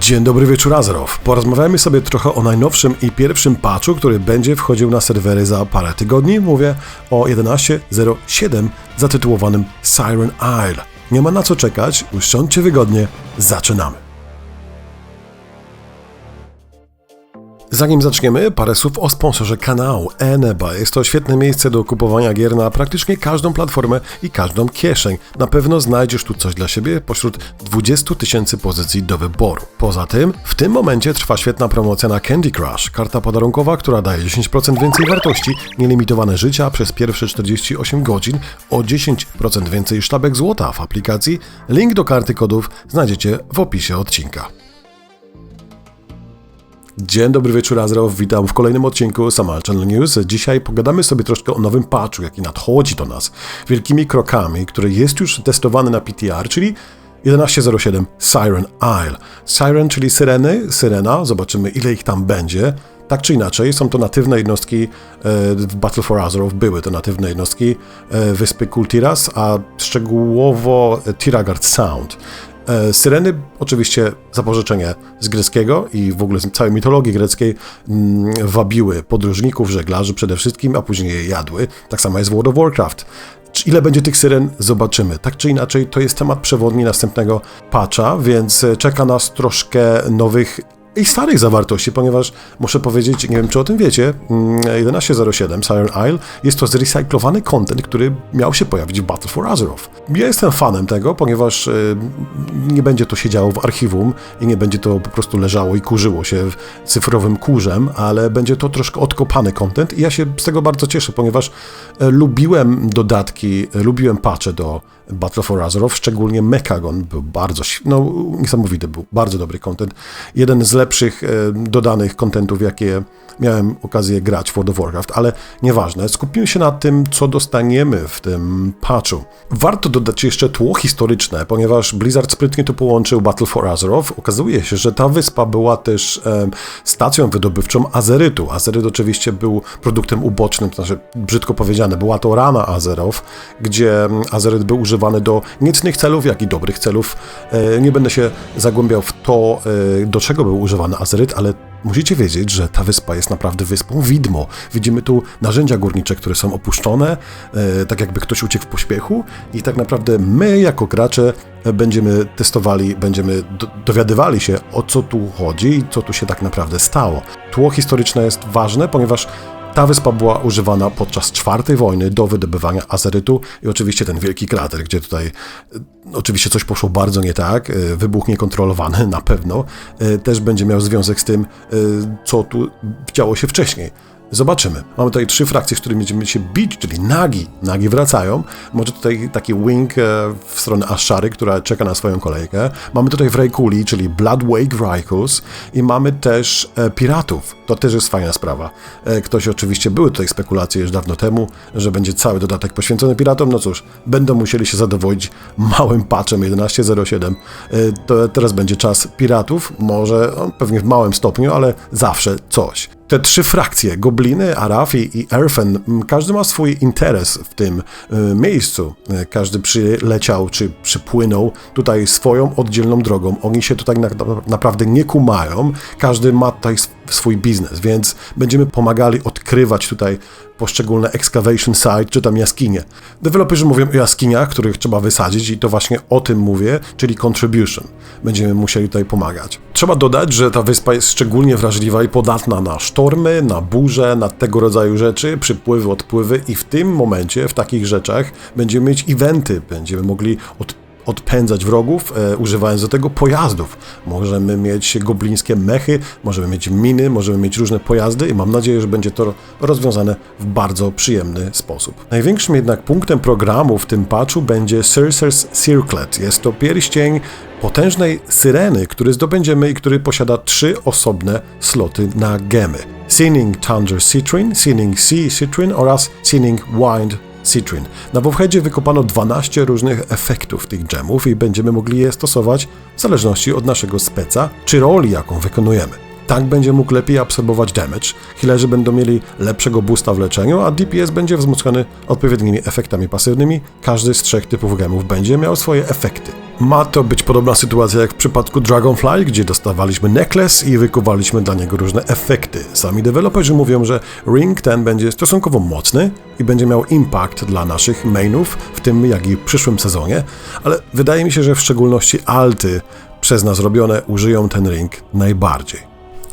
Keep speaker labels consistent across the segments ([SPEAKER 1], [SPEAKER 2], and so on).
[SPEAKER 1] Dzień dobry wieczór Azerow. Porozmawiajmy sobie trochę o najnowszym i pierwszym patchu, który będzie wchodził na serwery za parę tygodni. Mówię o 11.07 zatytułowanym Siren Isle. Nie ma na co czekać, usiądźcie wygodnie, zaczynamy. Zanim zaczniemy, parę słów o sponsorze kanału Eneba. Jest to świetne miejsce do kupowania gier na praktycznie każdą platformę i każdą kieszeń. Na pewno znajdziesz tu coś dla siebie pośród 20 tysięcy pozycji do wyboru. Poza tym, w tym momencie trwa świetna promocja na Candy Crush, karta podarunkowa, która daje 10% więcej wartości, nielimitowane życia przez pierwsze 48 godzin, o 10% więcej sztabek złota w aplikacji. Link do karty kodów znajdziecie w opisie odcinka. Dzień dobry wieczór, Azrow. Witam w kolejnym odcinku Samal Channel News. Dzisiaj pogadamy sobie troszkę o nowym patchu, jaki nadchodzi do nas wielkimi krokami, który jest już testowany na PTR, czyli 11.07 Siren Isle. Siren, czyli syreny, syrena, zobaczymy ile ich tam będzie. Tak czy inaczej, są to natywne jednostki e, w Battle for Azeroth, były to natywne jednostki e, wyspy Kultiras, a szczegółowo Tiragard Sound. E, Syreny, oczywiście zapożyczenie z greckiego i w ogóle z całej mitologii greckiej mm, wabiły podróżników, żeglarzy przede wszystkim, a później jadły. Tak samo jest w World of Warcraft. Ile będzie tych syren? Zobaczymy. Tak czy inaczej, to jest temat przewodni następnego patcha, więc czeka nas troszkę nowych i starych zawartości, ponieważ muszę powiedzieć, nie wiem czy o tym wiecie, 1107 mm, Siren Isle jest to zrecyklowany content, który miał się pojawić w Battle for Azeroth. Ja jestem fanem tego, ponieważ y, nie będzie to siedziało w archiwum i nie będzie to po prostu leżało i kurzyło się cyfrowym kurzem, ale będzie to troszkę odkopany content i ja się z tego bardzo cieszę, ponieważ e, lubiłem dodatki, e, lubiłem patche do Battle for Azeroth, szczególnie Mechagon był bardzo, no niesamowity, był bardzo dobry content. Jeden z lepszych e, dodanych kontentów, jakie miałem okazję grać w World of Warcraft, ale nieważne. Skupimy się na tym, co dostaniemy w tym patchu. Warto dodać jeszcze tło historyczne, ponieważ Blizzard sprytnie tu połączył Battle for Azeroth. Okazuje się, że ta wyspa była też e, stacją wydobywczą Azerytu. Azeryt oczywiście był produktem ubocznym, to znaczy brzydko powiedziane, była to rana Azeroth, gdzie Azeryt był używany do niecnych celów, jak i dobrych celów. E, nie będę się zagłębiał w to, e, do czego był używany Azeryt, ale Musicie wiedzieć, że ta wyspa jest naprawdę wyspą widmo. Widzimy tu narzędzia górnicze, które są opuszczone, e, tak jakby ktoś uciekł w pośpiechu i tak naprawdę my jako gracze będziemy testowali, będziemy do, dowiadywali się o co tu chodzi i co tu się tak naprawdę stało. Tło historyczne jest ważne, ponieważ ta wyspa była używana podczas czwartej wojny do wydobywania azerytu i oczywiście ten wielki krater, gdzie tutaj e, oczywiście coś poszło bardzo nie tak, e, wybuch niekontrolowany na pewno, e, też będzie miał związek z tym, co tu działo się wcześniej. Zobaczymy. Mamy tutaj trzy frakcje, z którymi będziemy się bić, czyli nagi. Nagi wracają. Może tutaj taki wing e, w stronę Ashary, która czeka na swoją kolejkę. Mamy tutaj Wrejkuli, czyli Bloodwake Vraikus i mamy też e, piratów. To też jest fajna sprawa. E, ktoś oczywiście, były tutaj spekulacje już dawno temu, że będzie cały dodatek poświęcony piratom. No cóż, będą musieli się zadowolić małym patchem 11.07. To teraz będzie czas piratów, może no, pewnie w małym stopniu, ale zawsze coś te trzy frakcje, Gobliny, Arafi i Erfen, każdy ma swój interes w tym y, miejscu. Y, każdy przyleciał czy przypłynął tutaj swoją oddzielną drogą. Oni się tutaj na, naprawdę nie kumają. Każdy ma tutaj swój biznes, więc będziemy pomagali odkrywać tutaj poszczególne excavation site, czy tam jaskinie. Deweloperzy mówią o jaskiniach, których trzeba wysadzić i to właśnie o tym mówię, czyli contribution. Będziemy musieli tutaj pomagać. Trzeba dodać, że ta wyspa jest szczególnie wrażliwa i podatna na sztormy, na burze, na tego rodzaju rzeczy, przypływy, odpływy i w tym momencie, w takich rzeczach będziemy mieć eventy, będziemy mogli od odpędzać wrogów, e, używając do tego pojazdów. Możemy mieć goblińskie mechy, możemy mieć miny, możemy mieć różne pojazdy i mam nadzieję, że będzie to rozwiązane w bardzo przyjemny sposób. Największym jednak punktem programu w tym patchu będzie Circer's Circlet. Jest to pierścień potężnej syreny, który zdobędziemy i który posiada trzy osobne sloty na gemy. Sinning Thunder Citrine, Sinning Sea Citrine oraz Sinning Wind Citrin. Na Wowheadzie wykopano 12 różnych efektów tych gemów i będziemy mogli je stosować w zależności od naszego speca czy roli, jaką wykonujemy. Tank będzie mógł lepiej absorbować damage, healerzy będą mieli lepszego boosta w leczeniu, a DPS będzie wzmocniony odpowiednimi efektami pasywnymi. Każdy z trzech typów gemów będzie miał swoje efekty. Ma to być podobna sytuacja jak w przypadku Dragonfly, gdzie dostawaliśmy necklace i wykuwaliśmy dla niego różne efekty. Sami deweloperzy mówią, że ring ten będzie stosunkowo mocny i będzie miał impact dla naszych mainów, w tym jak i w przyszłym sezonie, ale wydaje mi się, że w szczególności alty przez nas robione użyją ten ring najbardziej.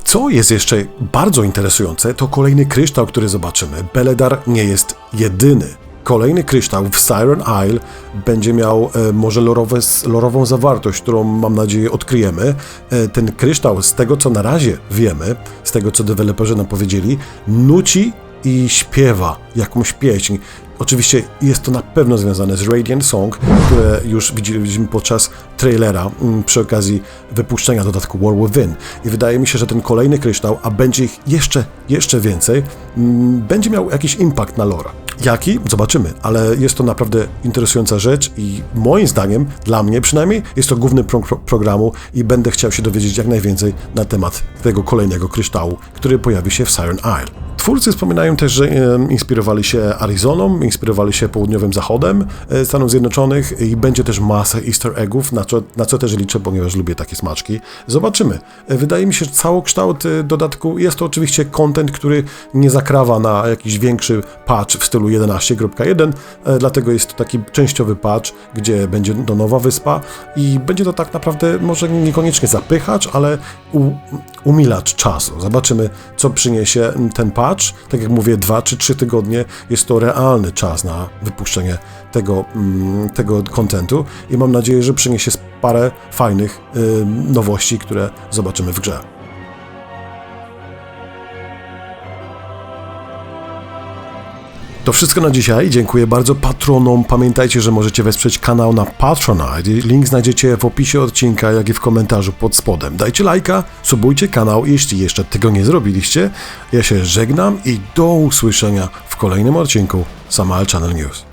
[SPEAKER 1] Co jest jeszcze bardzo interesujące, to kolejny kryształ, który zobaczymy. Beledar nie jest jedyny. Kolejny kryształ w Siren Isle będzie miał e, może lorowe, lorową zawartość, którą mam nadzieję odkryjemy. E, ten kryształ, z tego co na razie wiemy, z tego co deweloperzy nam powiedzieli, nuci i śpiewa jakąś pieśń. Oczywiście jest to na pewno związane z Radiant Song, które już widzieliśmy podczas trailera mm, przy okazji wypuszczenia dodatku War Within. I wydaje mi się, że ten kolejny kryształ, a będzie ich jeszcze, jeszcze więcej, mm, będzie miał jakiś impact na lora. Jaki? Zobaczymy, ale jest to naprawdę interesująca rzecz i moim zdaniem, dla mnie przynajmniej, jest to główny pro programu i będę chciał się dowiedzieć jak najwięcej na temat tego kolejnego kryształu, który pojawi się w Siren Isle. Twórcy wspominają też, że inspirowali się Arizoną, inspirowali się południowym zachodem e, Stanów Zjednoczonych i będzie też masę easter eggów, na co, na co też liczę, ponieważ lubię takie smaczki. Zobaczymy. E, wydaje mi się, że całokształt e, dodatku jest to oczywiście content, który nie zakrawa na jakiś większy patch w stylu 11.1, e, dlatego jest to taki częściowy patch, gdzie będzie to nowa wyspa i będzie to tak naprawdę może niekoniecznie zapychacz, ale umilacz czasu. Zobaczymy, co przyniesie ten patch. Tak jak mówię, dwa czy trzy tygodnie jest to realny czas na wypuszczenie tego, mm, tego kontentu i mam nadzieję, że przyniesie parę fajnych nowości, które zobaczymy w grze. To wszystko na dzisiaj. Dziękuję bardzo patronom. Pamiętajcie, że możecie wesprzeć kanał na Patronite. Link znajdziecie w opisie odcinka, jak i w komentarzu pod spodem. Dajcie lajka, subujcie kanał, jeśli jeszcze tego nie zrobiliście. Ja się żegnam i do usłyszenia w kolejnym odcinku Samal Channel News.